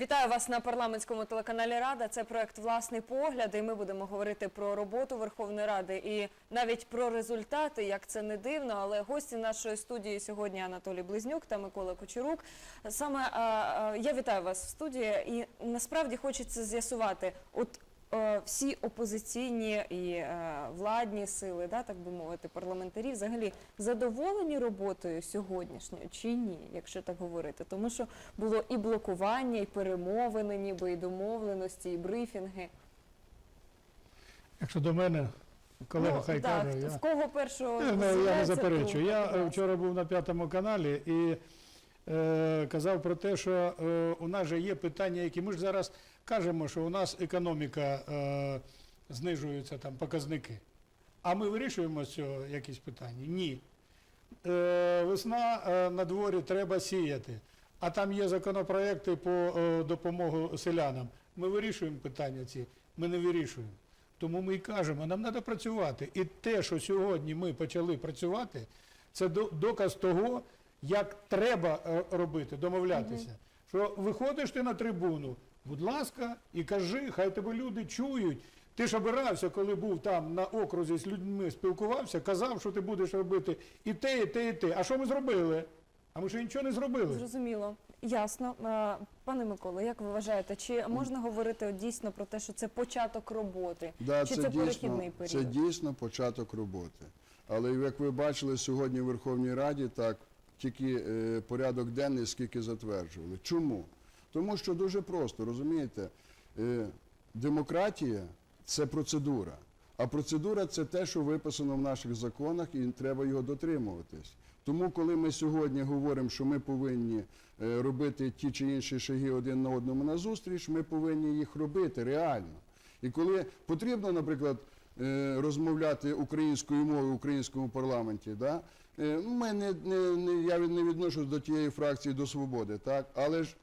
Вітаю вас на парламентському телеканалі Рада. Це проект Власний погляд. І ми будемо говорити про роботу Верховної Ради і навіть про результати, як це не дивно. Але гості нашої студії сьогодні Анатолій Близнюк та Микола Кучерук. Саме я вітаю вас в студії, і насправді хочеться з'ясувати, от. Е, Всі опозиційні і е, владні сили, да, так би мовити, парламентарі взагалі задоволені роботою сьогоднішньою чи ні, якщо так говорити, тому що було і блокування, і перемовини, ніби і домовленості, і брифінги. Якщо до мене, колега ну, хай так, каже, я, в кого першого не- я не заперечую. Я вчора був на п'ятому каналі і е, казав про те, що е, у нас же є питання, які ми ж зараз кажемо, що у нас економіка е, знижуються там показники. А ми вирішуємо з цього якісь питання? Ні. Е, весна е, на дворі треба сіяти. А там є законопроекти по е, допомогу селянам. Ми вирішуємо питання ці. Ми не вирішуємо. Тому ми і кажемо, нам треба працювати. І те, що сьогодні ми почали працювати, це доказ того, як треба е, робити, домовлятися. Що виходиш ти на трибуну, будь ласка, і кажи, хай тебе люди чують. Ти ж обирався, коли був там на окрузі з людьми, спілкувався, казав, що ти будеш робити і те, і те, і те. А що ми зробили? А ми ще нічого не зробили. Зрозуміло, ясно. Пане Миколо, як ви вважаєте, чи можна говорити от дійсно про те, що це початок роботи? Да, чи це, це, дійсно, перехідний період? це дійсно початок роботи. Але як ви бачили сьогодні в Верховній Раді, так тільки е, порядок денний скільки затверджували. Чому? Тому що дуже просто, розумієте, е, демократія це процедура. А процедура це те, що виписано в наших законах, і треба його дотримуватись. Тому, коли ми сьогодні говоримо, що ми повинні е, робити ті чи інші шаги один на одному назустріч, ми повинні їх робити реально. І коли потрібно, наприклад, е, розмовляти українською мовою в українському парламенті, да? ми не, не, я не відношусь до тієї фракції до свободи, так? але ж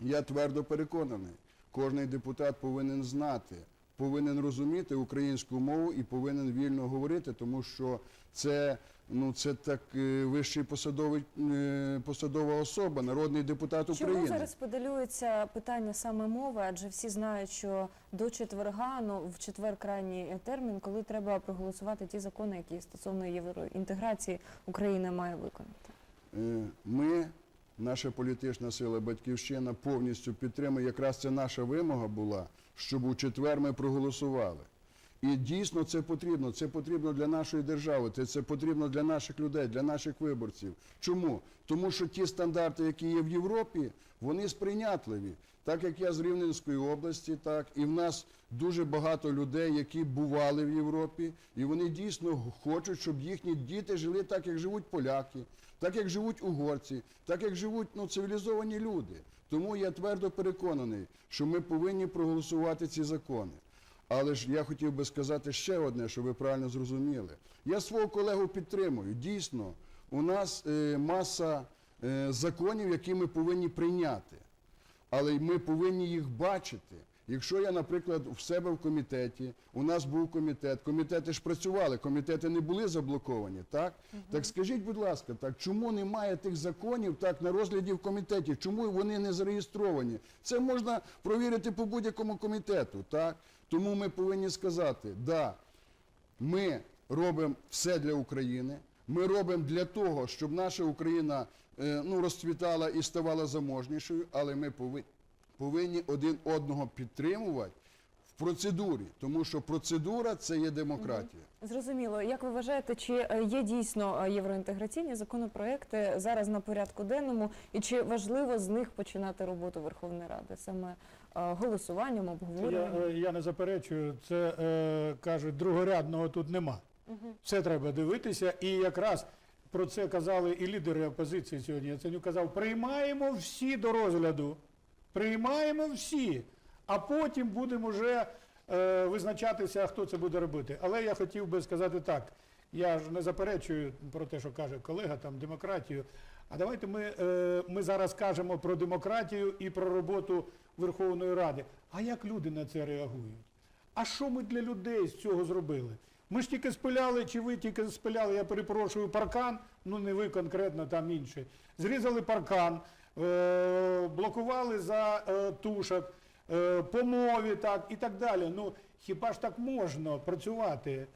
я твердо переконаний, кожний депутат повинен знати, повинен розуміти українську мову і повинен вільно говорити, тому що це, ну, це так е, вищий посадовий, е, посадова особа, народний депутат Чому України. зараз подалюється питання саме мови? Адже всі знають, що до четверга, ну в четвер крайній термін, коли треба проголосувати ті закони, які стосовно євроінтеграції Україна має виконати. Е, Ми, наша політична сила Батьківщина, повністю підтримує. Якраз це наша вимога була, щоб у четвер ми проголосували. І дійсно це потрібно. Це потрібно для нашої держави, це, потрібно для наших людей, для наших виборців. Чому? Тому що ті стандарти, які є в Європі, вони сприйнятливі. Так як я з Рівненської області, так і в нас дуже багато людей, які бували в Європі, і вони дійсно хочуть, щоб їхні діти жили так, як живуть поляки, так як живуть угорці, так як живуть ну, цивілізовані люди. Тому я твердо переконаний, що ми повинні проголосувати ці закони. Але ж я хотів би сказати ще одне, щоб ви правильно зрозуміли. Я свого колегу підтримую. Дійсно, у нас е, маса е, законів, які ми повинні прийняти. Але ми повинні їх бачити. Якщо я, наприклад, в себе в комітеті, у нас був комітет, комітети ж працювали, комітети не були заблоковані, так? Так скажіть, будь ласка, так чому немає тих законів так на розгляді в комітеті? Чому вони не зареєстровані? Це можна провірити по будь-якому комітету, так? Тому ми повинні сказати, да, ми робимо все для України. Ми робимо для того, щоб наша Україна е, ну, розцвітала і ставала заможнішою, але ми повинні, повинні один одного підтримувати в процедурі, тому що процедура це є демократія. Зрозуміло. Як ви вважаєте, чи е, є дійсно е, євроінтеграційні законопроекти зараз на порядку денному, і чи важливо з них починати роботу Верховної Ради саме е, голосуванням, Я, обговоренням? я не заперечую, це е, кажуть, другорядного тут нема. Все треба дивитися, і якраз про це казали і лідери опозиції сьогодні. Яценюк казав, приймаємо всі до розгляду, приймаємо всі, а потім будемо вже е, визначатися, хто це буде робити. Але я хотів би сказати так. Я ж не заперечую про те, що каже колега, там демократію. А давайте ми, е, ми зараз кажемо про демократію і про роботу Верховної Ради. А як люди на це реагують? А що ми для людей з цього зробили? Ми ж тільки спиляли, чи ви тільки спиляли, я перепрошую, паркан, ну не ви конкретно, там інші. Зрізали паркан, блокували за е, тушок, е, по мові так і так далі. Ну хіба ж так можна працювати?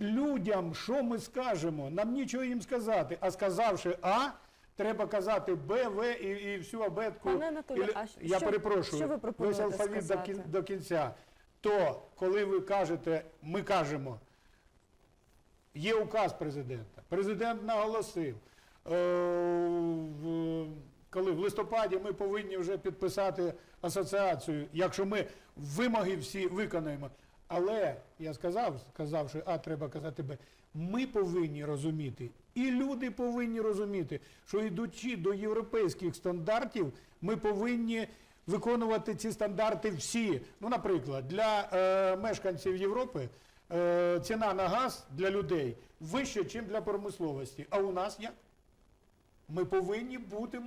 Людям, що ми скажемо? Нам нічого їм сказати. А сказавши А, треба казати Б, В і, і всю абетку. Пане Анатолію, Ілі- а що- я перепрошую, що ви пропонуєте весь алфавіт до, кін, до кінця. То, коли ви кажете, ми кажемо, є указ президента. Президент наголосив, е, в- коли в листопаді ми повинні вже підписати асоціацію, якщо ми вимоги всі виконаємо. Але я сказав, сказав, що А треба казати Б. Ми повинні розуміти, і люди повинні розуміти, що йдучи до європейських стандартів, ми повинні виконувати ці стандарти всі. Ну, наприклад, для е, мешканців Європи е, ціна на газ для людей вища, ніж для промисловості. А у нас як? Ми повинні бути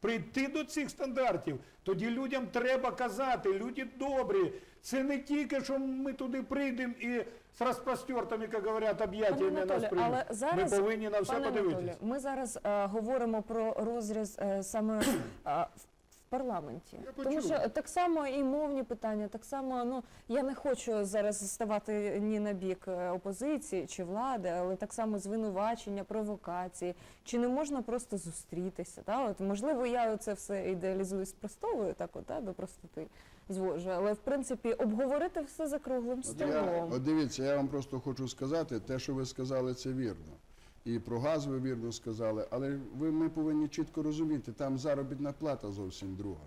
прийти до цих стандартів. Тоді людям треба казати, люди добрі. Це не тільки, що ми туди прийдемо і з розпростертими, як говорять, об'яттями нас приймуть. але зараз Ми повинні на все подивитися. Ми зараз е, говоримо про розріз е, саме е, в парламенті. Я Тому почув. що так само і мовні питання, так само, ну я не хочу зараз ставати ні на бік е, опозиції чи влади, але так само звинувачення, провокації. Чи не можна просто зустрітися? Та? От, можливо, я це все ідеалізую, спростовую так, от, та, до простоти звожу, але в принципі обговорити все за круглим От, я, столом. от дивіться, я вам просто хочу сказати, те, що ви сказали, це вірно. І про газ ви вірно сказали, але ви, ми повинні чітко розуміти, там заробітна плата зовсім друга.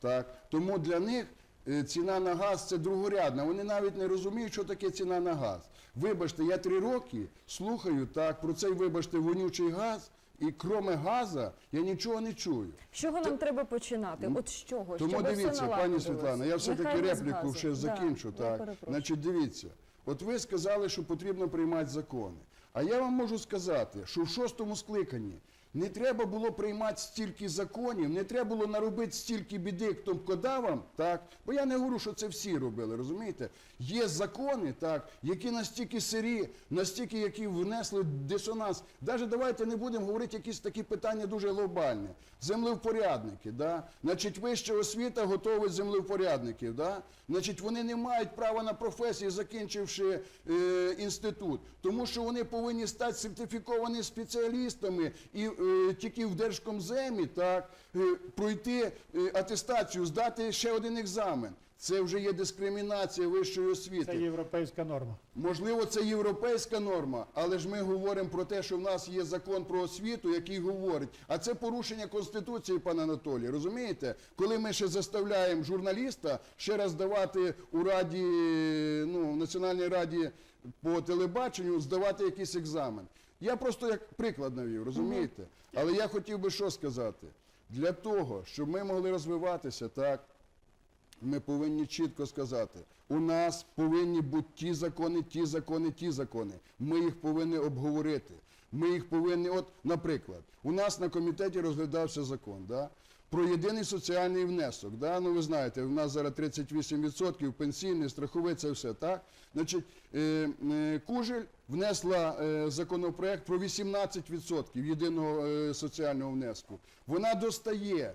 Так? Тому для них е, ціна на газ це другорядна. Вони навіть не розуміють, що таке ціна на газ. Вибачте, я три роки слухаю так, про цей, вибачте, вонючий газ, і кроме газа я нічого не чую. З чого нам треба починати? От з чого? Тому Щоб все дивіться, пані? Світлана, я все-таки Нехай репліку ще закінчу. я так. Значить, дивіться, от ви сказали, що потрібно приймати закони. А я вам можу сказати, що в шостому скликанні не треба було приймати стільки законів, не треба було наробити стільки біди хто кодавам, так? Бо я не говорю, що це всі робили, розумієте? Є закони, так, які настільки сирі, настільки, які внесли дисонанс. Даже давайте не будемо говорити якісь такі питання дуже глобальні. Землевпорядники, да? Значить, вища освіта готовить землевпорядників, да? Значить, вони не мають права на професії, закінчивши е, інститут, тому що вони повинні стати сертифікованими спеціалістами і тільки в Держкомземі так, е, пройти е, атестацію, здати ще один екзамен. Це вже є дискримінація вищої освіти. Це європейська норма. Можливо, це європейська норма, але ж ми говоримо про те, що в нас є закон про освіту, який говорить, а це порушення Конституції, пане Анатолій, розумієте? Коли ми ще заставляємо журналіста ще раз давати у Раді, ну, в Національній раді по телебаченню здавати якийсь екзамен. Я просто як приклад навів, розумієте? Але я хотів би що сказати? Для того, щоб ми могли розвиватися, так, ми повинні чітко сказати, у нас повинні бути ті закони, ті закони, ті закони. Ми їх повинні обговорити. Ми їх повинні, от, наприклад, у нас на комітеті розглядався закон, да? Про єдиний соціальний внесок. Да? Ну ви знаєте, в нас зараз 38% пенсійний, страховий, це все так. Значить, е, е, Кужель внесла е, законопроект про 18% єдиного е, соціального внеску. Вона достає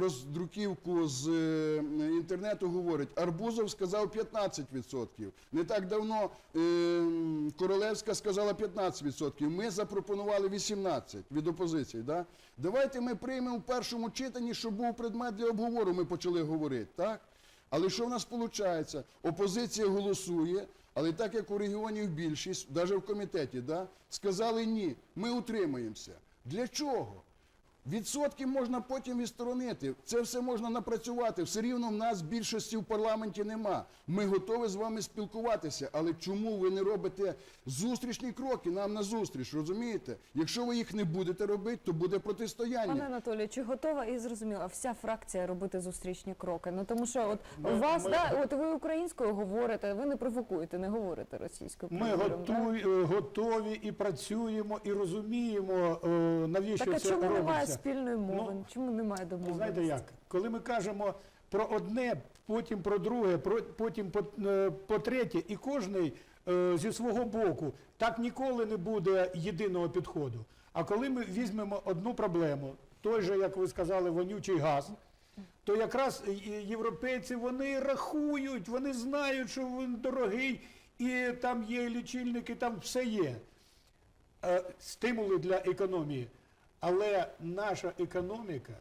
роздруківку з е, інтернету говорить, Арбузов сказав 15%. Не так давно е, Королевська сказала 15%. Ми запропонували 18% від опозиції. Да? Давайте ми приймемо в першому читанні, щоб був предмет для обговору, ми почали говорити. так? Але що в нас виходить? Опозиція голосує, але так як у регіонів більшість, навіть в комітеті, да, сказали ні, ми утримаємося. Для чого? Відсотки можна потім відсторонити. Це все можна напрацювати. Все рівно в нас більшості в парламенті нема. Ми готові з вами спілкуватися. Але чому ви не робите зустрічні кроки нам на зустріч? Розумієте? Якщо ви їх не будете робити, то буде протистояння. Пане Анатолію, чи готова і зрозуміла вся фракція робити зустрічні кроки? Ну тому що от Ми- вас ми- да, от ви українською говорите, ви не провокуєте, не говорите російською. Ми готові, е, готові і працюємо, і розуміємо, е, навіщо Так а це чому робиться. Спільної мови? Ну, чому немає домовленості? знаєте як? Коли ми кажемо про одне, потім про друге, про, потім по, е, по третє, і кожний е, зі свого боку, так ніколи не буде єдиного підходу. А коли ми візьмемо одну проблему, той же, як ви сказали, вонючий газ, то якраз європейці вони рахують, вони знають, що він дорогий, і там є лічильники, там все є. Е, Стимули для економії. Але наша економіка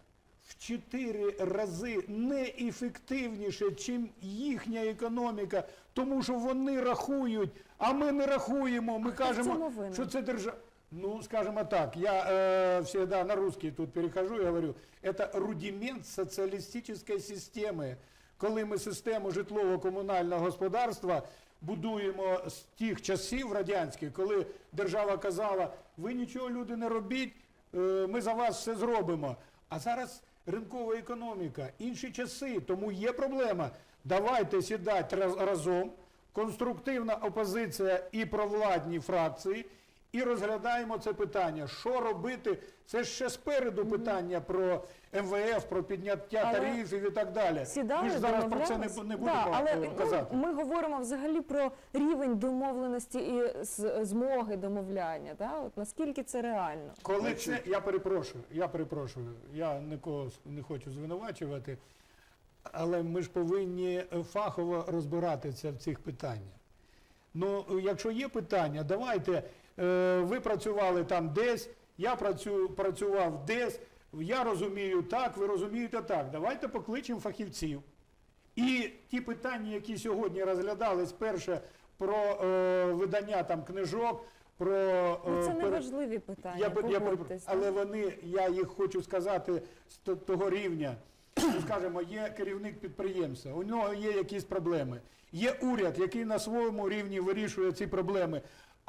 в чотири рази неефективніше, чим їхня економіка, тому що вони рахують, а ми не рахуємо. Ми кажемо, що це держава. Ну, скажем так, я э, всегда на русский тут перехожу и говорю, это рудимент соціалістичної системи, коли ми систему житлово-комунального господарства будуємо з тих часів радянських, коли держава казала, ви нічого люди не робіть, ми за вас все зробимо. А зараз ринкова економіка, інші часи, тому є проблема. Давайте сідати раз- разом, конструктивна опозиція і провладні фракції, і розглядаємо це питання. Що робити? Це ще спереду питання про МВФ, про підняття Але тарифів і так далі. Сідали, Ми ж зараз про це не, не Да, будемо але е, казати. Ну, ми говоримо взагалі про рівень домовленості і змоги домовляння. Да? От наскільки це реально? Коли це, я перепрошую, я перепрошую, я нікого не хочу звинувачувати, але ми ж повинні фахово розбиратися в цих питаннях. Ну, якщо є питання, давайте, ви працювали там десь, я працю, працював десь, я розумію так, ви розумієте так. Давайте покличемо фахівців. І ті питання, які сьогодні розглядались, перше про е, видання там книжок, про Ну, це е, не важливі питання. я, би- я, погодьтесь, але вони, я їх хочу сказати з т- того рівня. Ну, Скажімо, є керівник підприємства, у нього є якісь проблеми. Є уряд, який на своєму рівні вирішує ці проблеми.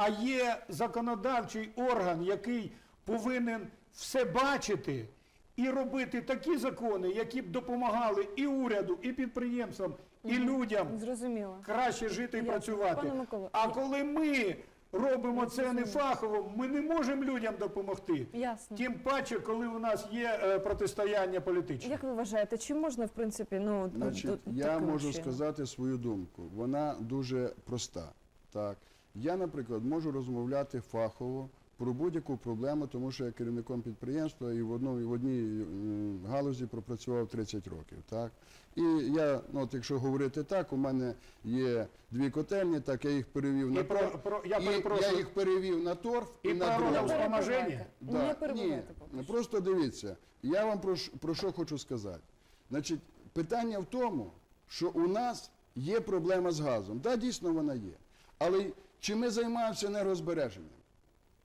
А є законодавчий орган, який повинен все бачити і робити такі закони, які б допомагали і уряду, і підприємствам, і людям Зрозуміло. краще жити і Ясно. працювати. Пане Миколо, а я- коли ми робимо це не фахово, ми не можемо людям допомогти. Ясно. Тим паче, коли у нас є е, протистояння політичне. Як ви вважаєте, чи можна, в принципі, ну, от- Значить, от- от я таким можу чином? сказати свою думку. Вона дуже проста. Так. Я, наприклад, можу розмовляти фахово про будь-яку проблему, тому що я керівником підприємства і в одній, в одній галузі пропрацював 30 років. Так. І я, ну, от якщо говорити так, у мене є дві котельні, так я їх перевів на І про, торф. про, я і я їх перевів на торф і, І на перебивайте. Да, Ні, просто дивіться, я вам про, про що хочу сказати. Значить, питання в тому, що у нас є проблема з газом. Так, да, дійсно вона є. Але чи ми займаємося енергозбереженням?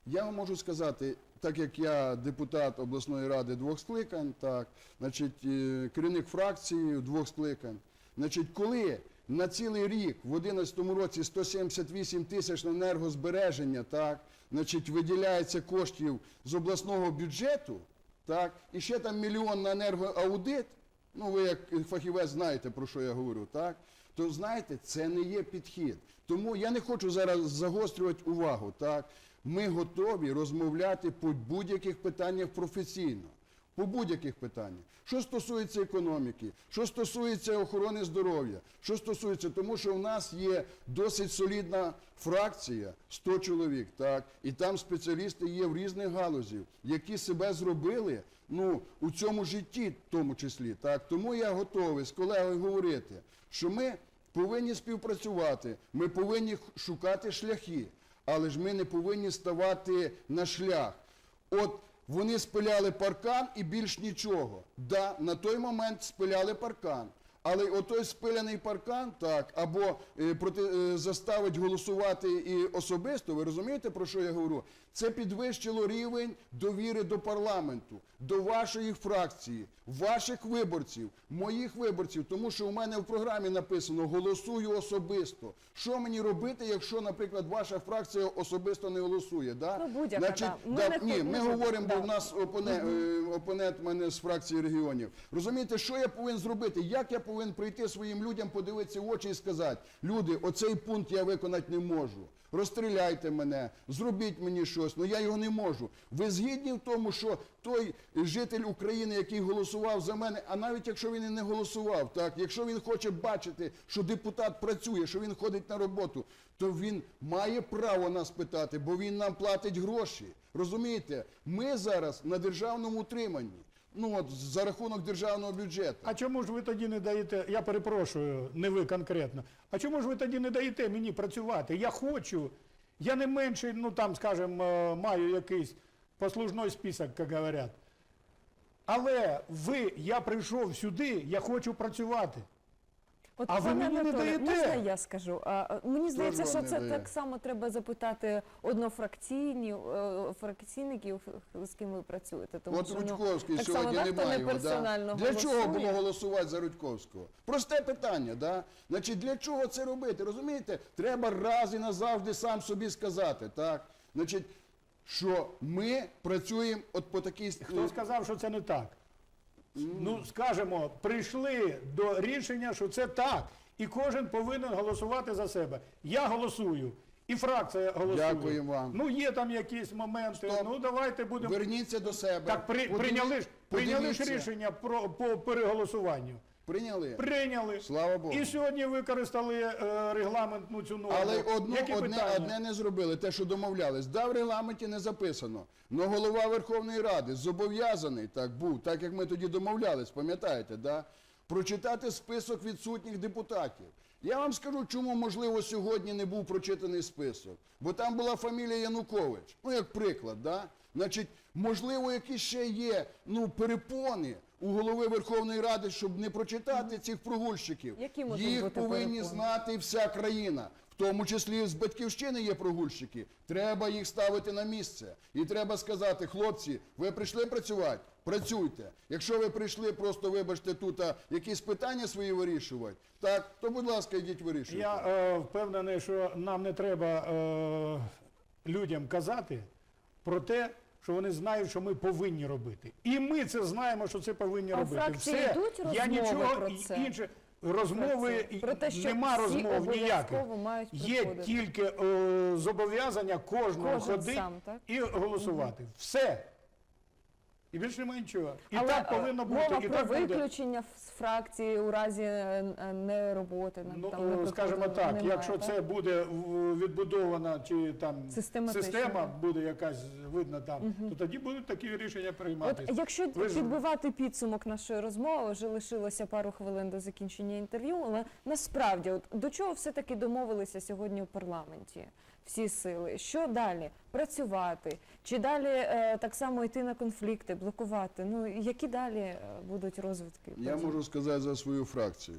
Я вам можу сказати, так як я депутат обласної ради двох скликань, так, значить, е, керівник фракції двох скликань, значить, коли на цілий рік в 2011 році 178 тисяч на енергозбереження, так, значить, виділяється коштів з обласного бюджету, так, і ще там мільйон на енергоаудит, ну ви як фахівець знаєте, про що я говорю, так? То знаєте, це не є підхід. Тому я не хочу зараз загострювати увагу. Так? Ми готові розмовляти по будь-яких питаннях професійно. По будь-яких питаннях. Що стосується економіки, що стосується охорони здоров'я, що стосується, тому що в нас є досить солідна фракція, 100 чоловік, так, і там спеціалісти є в різних галузях, які себе зробили ну, у цьому житті, в тому числі. Так. Тому я готовий з колегою говорити, що ми повинні співпрацювати, ми повинні шукати шляхи, але ж ми не повинні ставати на шлях. От вони спиляли паркан і більш нічого. Да, на той момент спиляли паркан. Але отой спиляний паркан, так, або е, проти, е, заставить голосувати і особисто, ви розумієте, про що я говорю? Це підвищило рівень довіри до парламенту, до вашої фракції, ваших виборців, моїх виборців, тому що у мене в програмі написано голосую особисто. Що мені робити, якщо, наприклад, ваша фракція особисто не голосує? Да? Ну, будь-яка, Значить, да. Ми да, не ні, ми говоримо, да. бо в нас е, опонент мене з фракції регіонів. Розумієте, що я повинен зробити? Як я повинен прийти своїм людям, подивитися в очі і сказати, люди, оцей пункт я виконати не можу. Розстріляйте мене, зробіть мені щось, ну я його не можу. Ви згідні в тому, що той житель України, який голосував за мене, а навіть якщо він і не голосував, так, якщо він хоче бачити, що депутат працює, що він ходить на роботу, то він має право нас питати, бо він нам платить гроші. Розумієте, ми зараз на державному утриманні. Ну от за рахунок державного бюджету. А чому ж ви тоді не даєте, я перепрошую, не ви конкретно, а чому ж ви тоді не даєте мені працювати? Я хочу, я не менше, ну там, скажімо, е, маю якийсь послужний список, як говорять. Але ви, я прийшов сюди, я хочу працювати. От, А ви пане мені не Анатолію, даєте? Можна я скажу? А, мені здається, вам що не це дає? так само треба запитати однофракційні е, фракційників, з ким ви працюєте. Тому От що, ну, Рудьковський так сьогодні само, немає. не його, да? Для чого голосує? було голосувати за Рудьковського? Просте питання, да? Значить, для чого це робити? Розумієте? Треба раз і назавжди сам собі сказати, так? Значить, що ми працюємо от по такій Хто сказав, що це не так? Ну, скажемо, прийшли до рішення, що це так. І кожен повинен голосувати за себе. Я голосую, і фракція голосує. Дякую вам. Ну, є там якісь моменти. Стоп. Ну, давайте будемо. Верніться до себе. Так, при, Подиві- прийняли, ж, прийняли ж подивіться. рішення про, по переголосуванню. Прийняли. Прийняли. Слава Богу. І сьогодні використали е, регламентну цю норму. Але одну, Які одне, питання? одне не зробили, те, що домовлялись. Да, в регламенті не записано. Но голова Верховної Ради зобов'язаний так був, так як ми тоді домовлялись, пам'ятаєте, да? прочитати список відсутніх депутатів. Я вам скажу, чому, можливо, сьогодні не був прочитаний список. Бо там була фамілія Янукович. Ну, як приклад, да? Значить, можливо, якісь ще є ну, перепони у голови Верховної Ради, щоб не прочитати цих прогульщиків. Які можуть Їх бути повинні знати вся країна. В тому числі з батьківщини є прогульщики. Треба їх ставити на місце. І треба сказати, хлопці, ви прийшли працювати? Працюйте. Якщо ви прийшли просто, вибачте, тут а, якісь питання свої вирішувати, так, то будь ласка, йдіть вирішуйте. Я е, впевнений, що нам не треба е, людям казати про те, що вони знають, що ми повинні робити. І ми це знаємо, що це повинні А робити. Все. йдуть я нічого про це? інше. Розмови. Про те, що нема розмов ніяких. мають Є тільки е, зобов'язання кожного Кожен ходити сам, так? і голосувати. Все. І більше немає нічого. І Але, так е, повинно бути. Мова і про так буде. виключення з фракції у разі е, е, нероботи. на- Ну, там, не е, приходу скажімо так, немає, якщо так? це буде відбудована чи там система буде якась видно там, то тоді будуть такі рішення прийматися. От якщо Ви підбивати підсумок нашої розмови, вже лишилося пару хвилин до закінчення інтерв'ю, але насправді, от до чого все-таки домовилися сьогодні у парламенті всі сили? Що далі? Працювати? Чи далі е, так само йти на конфлікти, блокувати? Ну які далі е, будуть розвитки? Я можу сказати за свою фракцію.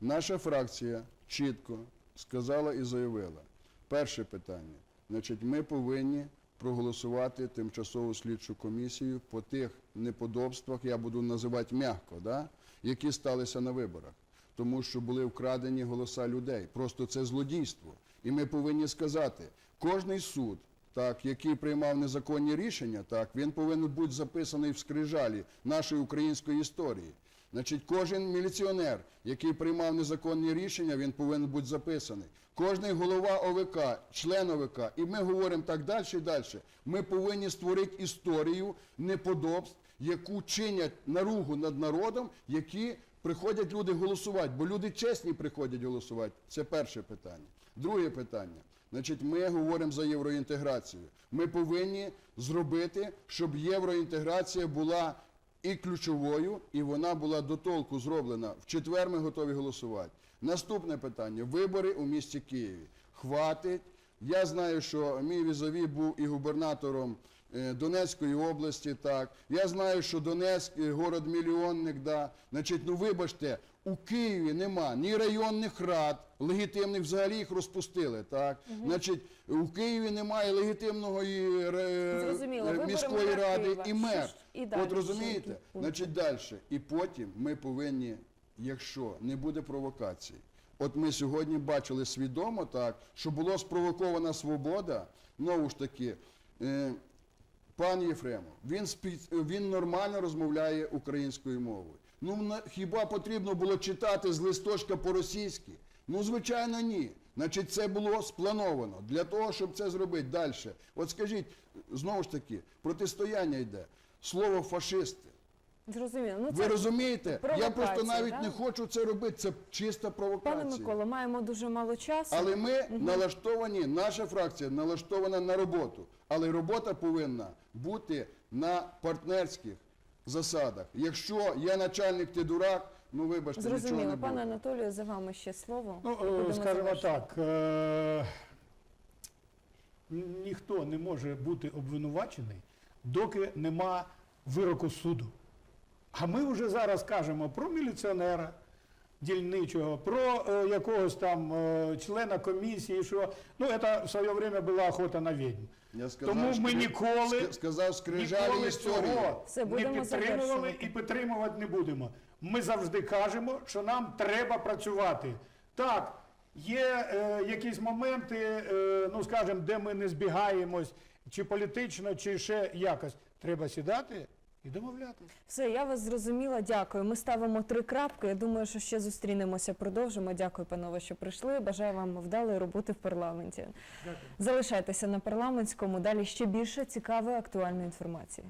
Наша фракція чітко сказала і заявила. Перше питання. Значить, ми повинні проголосувати тимчасову слідчу комісію по тих неподобствах, я буду називати м'яко, да? які сталися на виборах. Тому що були вкрадені голоса людей. Просто це злодійство. І ми повинні сказати, кожний суд, так, який приймав незаконні рішення, так, він повинен бути записаний в скрижалі нашої української історії. Значить, кожен міліціонер, який приймав незаконні рішення, він повинен бути записаний. Кожний голова ОВК, член ОВК, і ми говоримо так далі і далі. Ми повинні створити історію неподобств, яку чинять наругу над народом, які приходять люди голосувати, бо люди чесні приходять голосувати. Це перше питання. Друге питання. Значить, ми говоримо за євроінтеграцію. Ми повинні зробити, щоб євроінтеграція була і ключовою, і вона була до толку зроблена. В четвер ми готові голосувати. Наступне питання: вибори у місті Києві. Хватить. Я знаю, що мій візові був і губернатором Донецької області. Так я знаю, що Донецьк е, город мільйонник. Да. Значить, ну вибачте, у Києві нема ні районних рад легітимних, взагалі їх розпустили. Так, значить, у Києві немає е, Зрозуміло. е, міської ради і мер. і далі? От розумієте? Значить, далі. І потім ми повинні, якщо не буде провокації, от ми сьогодні бачили свідомо так, що була спровокована свобода, знову ж таки. Пан Єфремо, він, він нормально розмовляє українською мовою. Ну, хіба потрібно було читати з листочка по-російськи? Ну, звичайно, ні. Значить, це було сплановано для того, щоб це зробити далі. От скажіть, знову ж таки, протистояння йде. Слово фашисти. Зрозуміло. Ну, Ви це, розумієте? Я просто навіть да? не хочу це робити. Це чиста провокація. Пане Микола, маємо дуже мало часу. Але ми налаштовані, наша фракція налаштована на роботу. Але робота повинна бути на партнерських засадах. Якщо я начальник, ти дурак, ну вибачте, нічого не Зрозуміло, буде. пане Анатолію, за вами ще слово. Ну, скажімо так, е, ніхто не може бути обвинувачений, доки нема вироку суду. А ми вже зараз кажемо про міліціонера дільничого, про е, якогось там е, члена комісії, що ну, це в своє время була охота на відьм. Я сказав, Тому ми ніколи- ска- сказав Ніколи історії. цього Все, не будемо підтримували завершувати. і підтримувати не будемо. Ми завжди кажемо, що нам треба працювати. Так, є е, якісь моменти, е, ну скажімо, де ми не збігаємось, чи політично, чи ще якось. Треба сідати і домовлятися. Все, я вас зрозуміла. Дякую. Ми ставимо три крапки. Я думаю, що ще зустрінемося, продовжимо. Дякую, панове, що прийшли. Бажаю вам вдалої роботи в парламенті. Дякую. Залишайтеся на парламентському. Далі ще більше цікавої актуальної інформації.